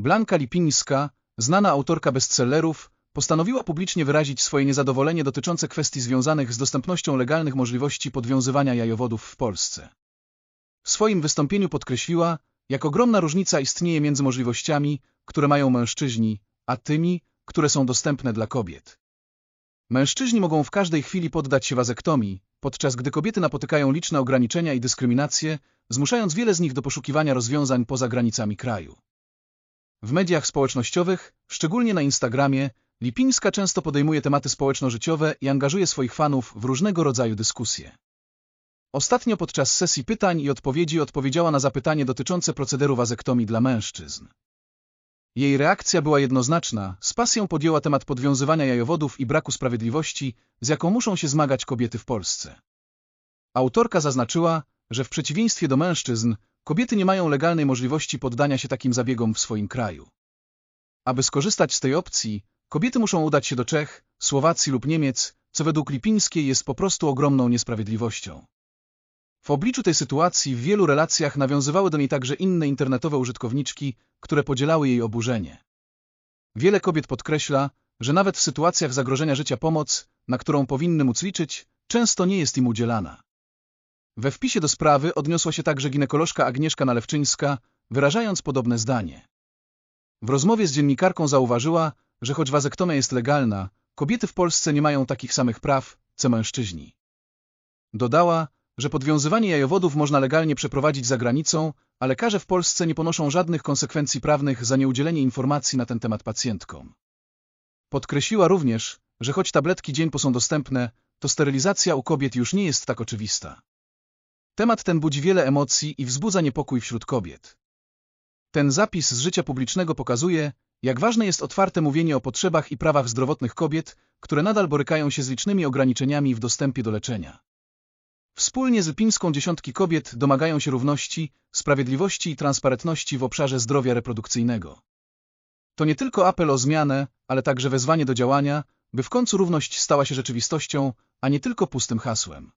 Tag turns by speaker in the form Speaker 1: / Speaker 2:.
Speaker 1: Blanka Lipińska, znana autorka bestsellerów, postanowiła publicznie wyrazić swoje niezadowolenie dotyczące kwestii związanych z dostępnością legalnych możliwości podwiązywania jajowodów w Polsce. W swoim wystąpieniu podkreśliła, jak ogromna różnica istnieje między możliwościami, które mają mężczyźni, a tymi, które są dostępne dla kobiet. Mężczyźni mogą w każdej chwili poddać się wazektomii, podczas gdy kobiety napotykają liczne ograniczenia i dyskryminacje, zmuszając wiele z nich do poszukiwania rozwiązań poza granicami kraju. W mediach społecznościowych, szczególnie na Instagramie, Lipińska często podejmuje tematy społeczno-życiowe i angażuje swoich fanów w różnego rodzaju dyskusje. Ostatnio podczas sesji pytań i odpowiedzi odpowiedziała na zapytanie dotyczące procederu wazektomii dla mężczyzn. Jej reakcja była jednoznaczna, z pasją podjęła temat podwiązywania jajowodów i braku sprawiedliwości, z jaką muszą się zmagać kobiety w Polsce. Autorka zaznaczyła, że w przeciwieństwie do mężczyzn, kobiety nie mają legalnej możliwości poddania się takim zabiegom w swoim kraju. Aby skorzystać z tej opcji, kobiety muszą udać się do Czech, Słowacji lub Niemiec, co według Lipińskiej jest po prostu ogromną niesprawiedliwością. W obliczu tej sytuacji w wielu relacjach nawiązywały do niej także inne internetowe użytkowniczki, które podzielały jej oburzenie. Wiele kobiet podkreśla, że nawet w sytuacjach zagrożenia życia pomoc, na którą powinny móc liczyć, często nie jest im udzielana. We wpisie do sprawy odniosła się także ginekolożka Agnieszka Nalewczyńska, wyrażając podobne zdanie. W rozmowie z dziennikarką zauważyła, że choć wazektomia jest legalna, kobiety w Polsce nie mają takich samych praw, co mężczyźni. Dodała, że podwiązywanie jajowodów można legalnie przeprowadzić za granicą, a lekarze w Polsce nie ponoszą żadnych konsekwencji prawnych za nieudzielenie informacji na ten temat pacjentkom. Podkreśliła również, że choć tabletki dzień są dostępne, to sterylizacja u kobiet już nie jest tak oczywista. Temat ten budzi wiele emocji i wzbudza niepokój wśród kobiet. Ten zapis z życia publicznego pokazuje, jak ważne jest otwarte mówienie o potrzebach i prawach zdrowotnych kobiet, które nadal borykają się z licznymi ograniczeniami w dostępie do leczenia. Wspólnie z Lipińską dziesiątki kobiet domagają się równości, sprawiedliwości i transparentności w obszarze zdrowia reprodukcyjnego. To nie tylko apel o zmianę, ale także wezwanie do działania, by w końcu równość stała się rzeczywistością, a nie tylko pustym hasłem.